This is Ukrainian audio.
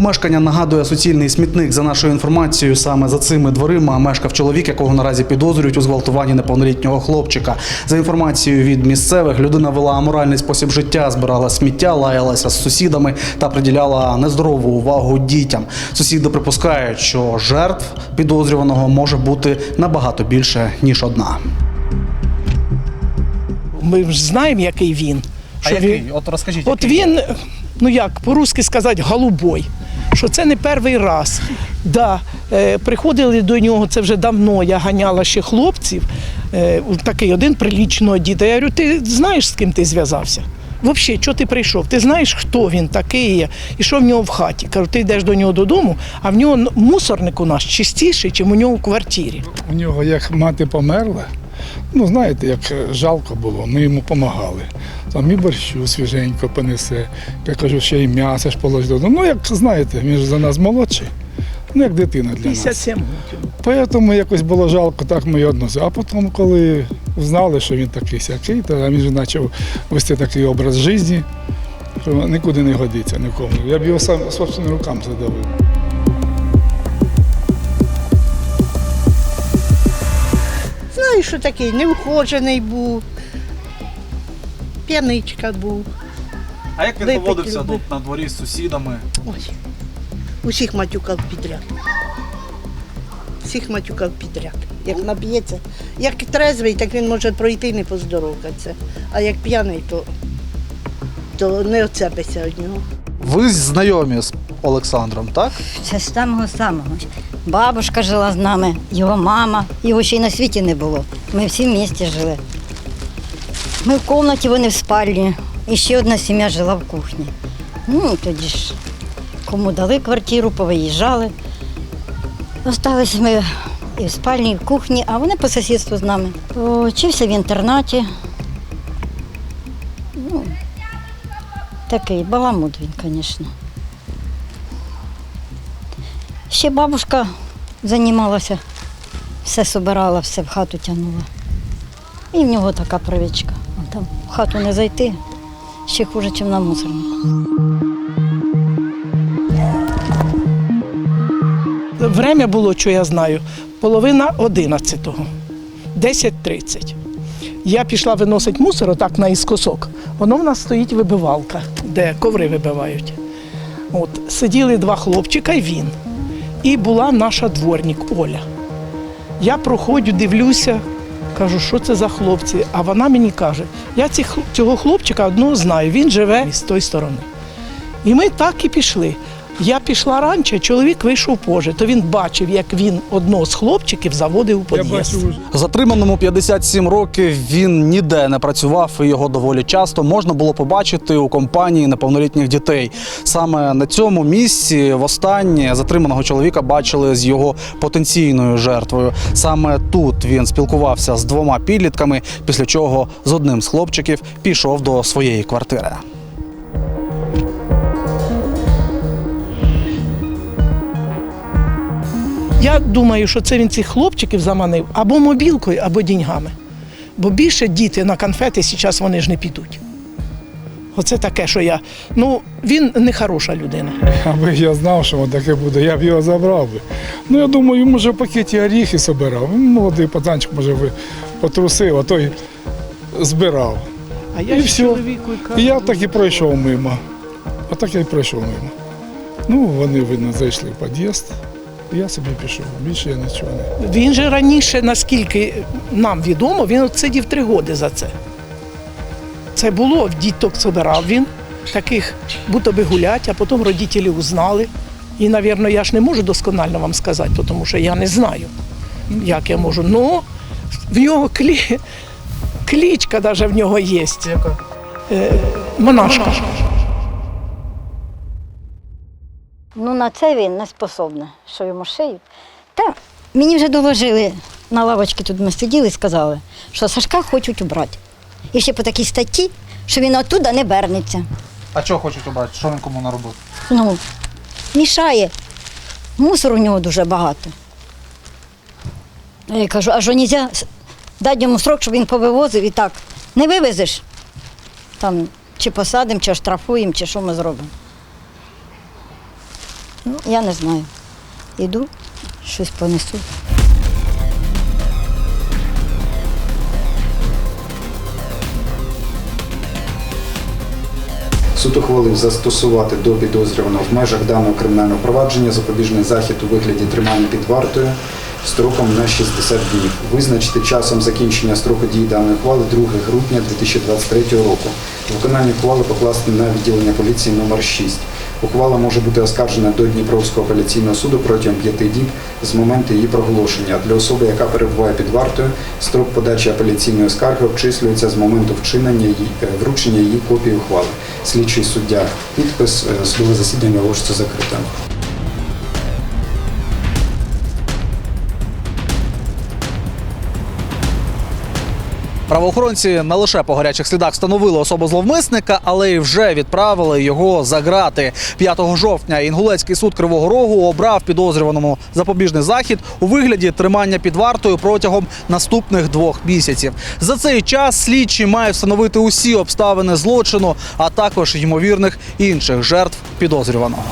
помешкання нагадує суцільний смітник. За нашою інформацією, саме за цими дверима мешкав чоловік, якого наразі підозрюють у зґвалтуванні неповнолітнього хлопчика. За інформацією від місцевих, людина вела аморальний спосіб життя, збирала сміття, лаялася з сусідами та приділяла нездорову увагу дітям. Сусіди припускають, що жертв підозрюваного може бути набагато більше ніж одна. Ми ж знаємо, який він. Що він- От розкажіть. От він, ну як по-русски сказати, голубой. Що це не перший раз. Да, е, приходили до нього, це вже давно. Я ганяла ще хлопців. Е, такий один прилічного діда. Я говорю, ти знаєш, з ким ти зв'язався? Взагалі, що ти прийшов? Ти знаєш, хто він такий є і що в нього в хаті? Кажу, ти йдеш до нього додому, а в нього мусорник у нас чистіший, ніж у нього в квартирі. У нього як мати померла, ну знаєте, як жалко було, ми йому допомагали. Там і борщу свіженько понесе. Я кажу, ще й м'ясо ж положить. Ну, як знаєте, він ж за нас молодший, ну як дитина для нас. 57 років. Тому якось було жалко, так ми його односили. А потім, коли знали, що він такий сякий, то він же почав вести такий образ життя, що нікуди не годиться нікому. Я б його сам собственними руками задавив. Знаю, що такий невхожений був, п'яничка був. А як він поводився тут на дворі з сусідами? Ой, усіх матюкав підряд. Всіх матюкав підряд. Як наб'ється. Як трезвий, так він може пройти і не поздоровкатися. А як п'яний, то, то не оцепиться від нього. Ви знайомі з Олександром, так? Це з самого самого. Бабушка жила з нами, його мама, його ще й на світі не було. Ми всі в місті жили. Ми в кімнаті, вони в спальні. І ще одна сім'я жила в кухні. Ну, тоді ж кому дали квартиру, повиїжджали. Осталися ми і в спальні, і в кухні, а вони по сусідству з нами. Вчився в інтернаті. Ну, такий баламут він, звісно. Ще бабушка займалася, все собирала, все в хату тягнула. І в нього така привичка. Там в хату не зайти, ще хуже, ніж на мусорнику. Время було, що я знаю, половина одинадцятого, 10.30. Я пішла виносити мусор отак наіскосок. Воно в нас стоїть вибивалка, де коври вибивають. От, сиділи два хлопчика і він. І була наша дворник Оля. Я проходжу, дивлюся, кажу, що це за хлопці. А вона мені каже, я цього хлопчика одного знаю, він живе з тої сторони. І ми так і пішли. Я пішла раніше, чоловік вийшов позже, то він бачив, як він одного з хлопчиків заводив у під'їзд. Затриманому 57 років він ніде не працював, і його доволі часто можна було побачити у компанії неповнолітніх дітей. Саме на цьому місці востаннє затриманого чоловіка бачили з його потенційною жертвою. Саме тут він спілкувався з двома підлітками, після чого з одним з хлопчиків пішов до своєї квартири. Я думаю, що це він цих хлопчиків заманив або мобілкою, або діньгами. Бо більше діти на конфети зараз вони ж не підуть. Оце таке, що я. Ну, він не хороша людина. Аби я знав, що воно таке буде, я б його забрав би. Ну, я думаю, йому вже в пакеті оріхи збирав. Молодий пацанчик, може, би потрусив, а той збирав. А я І все. чоловіку кажу. І я так і пройшов мимо. А так я і пройшов мимо. Ну, вони, видно, зайшли в під'їзд, я собі пішов. Більше я нічого не. Він же раніше, наскільки нам відомо, він сидів три роки за це. Це було, діток собирав він, таких будто би гулять, а потім родителі узнали. І, мабуть, я ж не можу досконально вам сказати, тому що я не знаю, як я можу. Ну, в нього клі... клічка навіть в нього є. Е, монашка. Ну, на це він не способний, що йому шиють. Та мені вже доложили, на лавочці тут ми сиділи і сказали, що Сашка хочуть убрати. І ще по такій статті, що він оттуда не вернеться. А чого хочуть обрати? Що він кому наробив? Ну, мішає. Мусор у нього дуже багато. А Я кажу, а що нельзя дати йому срок, щоб він повивозив і так. Не вивезеш. Там чи посадимо, чи штрафуємо, чи що ми зробимо. Ну, я не знаю. Іду, щось понесу. Суд ухвалив застосувати до підозрюваного в межах даного кримінального провадження запобіжний захід у вигляді тримання під вартою строком на 60 днів. Визначити часом закінчення строку дії даної ухвали 2 грудня 2023 року. Виконання ухвали покласти на відділення поліції номер 6. Ухвала може бути оскаржена до Дніпровського апеляційного суду протягом п'яти діб з моменту її проголошення. Для особи, яка перебуває під вартою, строк подачі апеляційної скарги обчислюється з моменту вчинення її е, вручення її копії ухвали. Слідчий суддя підпис судове засідання оголошується закритим. Правоохоронці не лише по гарячих слідах встановили особу зловмисника, але й вже відправили його за грати. 5 жовтня Інгулецький суд Кривого Рогу обрав підозрюваному запобіжний захід у вигляді тримання під вартою протягом наступних двох місяців. За цей час слідчі мають встановити усі обставини злочину, а також ймовірних інших жертв підозрюваного.